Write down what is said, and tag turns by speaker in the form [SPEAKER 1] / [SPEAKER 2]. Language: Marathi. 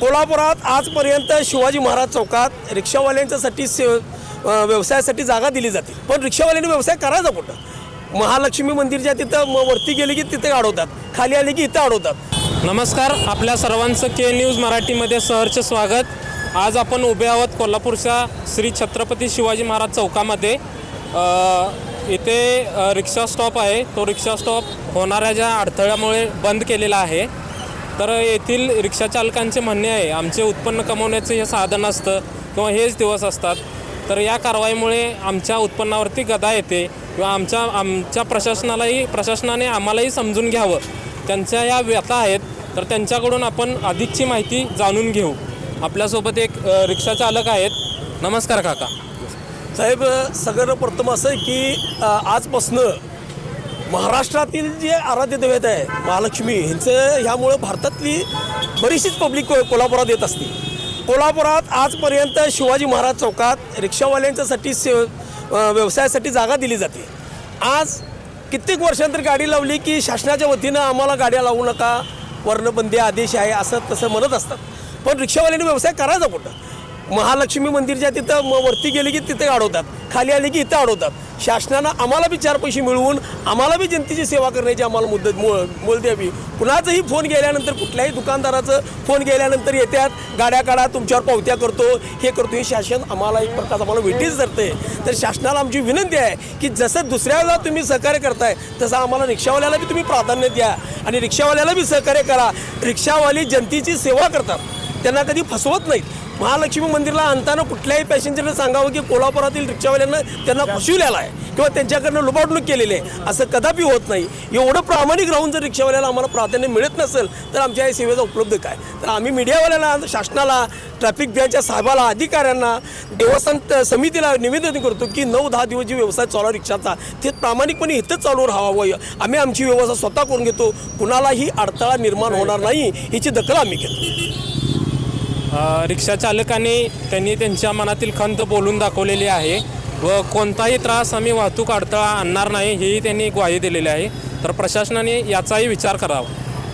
[SPEAKER 1] कोल्हापुरात आजपर्यंत शिवाजी महाराज चौकात रिक्षावाल्यांच्यासाठी से व्यवसायासाठी जागा दिली जाते. पण रिक्षावाल्यांनी व्यवसाय करायचा कुठं? महालक्ष्मी मंदिरच्या तिथं म- वरती गेले की तिथे अडवतात खाली आले की इथं अडवतात
[SPEAKER 2] नमस्कार आपल्या सर्वांचं के न्यूज मराठीमध्ये सहर्ष स्वागत. आज आपण उभे आहोत कोल्हापूरच्या श्री छत्रपती शिवाजी महाराज चौकामध्ये. इथे रिक्षा स्टॉप आहे. तो रिक्षा स्टॉप होणाऱ्या ज्या अडथळ्यामुळे बंद केलेला आहे. तर येथील रिक्षाचालकांचे म्हणणे आहे आमचे उत्पन्न कमवण्याचे हे साधन असतं किंवा हेच दिवस असतात. तर या कारवाईमुळे आमच्या उत्पन्नावरती गदा येते किंवा आमच्या आमच्या प्रशासनालाही प्रशासनाने आम्हालाही समजून घ्यावं. त्यांच्या या व्यथा आहेत तर त्यांच्याकडून आपण अधिकची माहिती जाणून घेऊ. आपल्यासोबत एक रिक्षाचालक आहेत. नमस्कार काका.
[SPEAKER 1] साहेब सगळं प्रथम असं आहे की आजपासनं महाराष्ट्रातील जे आराध्य दैवत आहे महालक्ष्मी ह्यांचं ह्यामुळं भारतातली बरीचशीच पब्लिक को कोल्हापुरात येत असते कोल्हापुरात आजपर्यंत शिवाजी महाराज चौकात रिक्षावाल्यांच्यासाठी से व्यवसायासाठी जागा दिली जाते. आज कित्येक वर्षांतर गाडी लावली की शासनाच्या वतीनं आम्हाला गाड्या लावू नका वर्णबंदी आदेश आहे असं तसं म्हणत असतात. पण रिक्षावाल्यांनी व्यवसाय करायचा कुठं? महालक्ष्मी मंदिरच्या तिथं म- वरती गेले की तिथे अडवतात. खाली आले की इथं अडवतात. शासनानं आम्हाला बी चार पैसे मिळवून आम्हाला बी जनतेची सेवा करण्याची आम्हाला मुद्दत मोल मोल द्यावी. कुणाचाही फोन गेल्यानंतर कुठल्याही दुकानदाराचं फोन गेल्यानंतर येतात गाड्या काढा तुमच्यावर पावत्या करतो हे करतो. हे शासन आम्हाला एक प्रकारचं आम्हाला वेटीच धरते तर शासनाला आमची विनंती आहे की जसं दुसऱ्याला तुम्ही सहकार्य करताय तसं आम्हाला रिक्षावाल्याला बी तुम्ही प्राधान्य द्या आणि रिक्षावाल्याला बी सहकार्य करा. रिक्षावाली जनतेची सेवा करतात. त्यांना कधी फसवत नाहीत. महालक्ष्मी मंदिरला आणताना कुठल्याही पॅसेंजरला सांगावं की कोल्हापुरातील रिक्षावाल्यांना त्यांना फसविलेला आहे किंवा त्यांच्याकडनं लुबाडणूक केलेली आहे. असं कदापि होत नाही. एवढं प्रामाणिक राहून जर रिक्षावाल्याला आम्हाला प्राधान्य मिळत नसेल तर आमच्या या सेवेचा उपलब्ध काय? तर आम्ही मीडियावाल्याला शासनाला ट्रॅफिक बिआयच्या साहेबाला अधिकाऱ्यांना देवस्थान समितीला निवेदन करतो की नऊ दहा दिवस जी व्यवसाय चालू रिक्षाचा ते प्रामाणिकपणे इथंच चालू राहावं. आम्ही आमची व्यवस्था स्वतः करून घेतो. कुणालाही अडथळा निर्माण होणार नाही. याची दखल आम्ही घेतो.
[SPEAKER 2] रिक्षा चालकांनी त्यांनी त्यांच्या मनातील खंत बोलून दाखवलेली आहे व कोणताही त्रास आम्ही वाहतूक अडथळा आणणार नाही हेही त्यांनी ग्वाही दिलेली आहे. तर प्रशासनाने याचाही विचार करावा.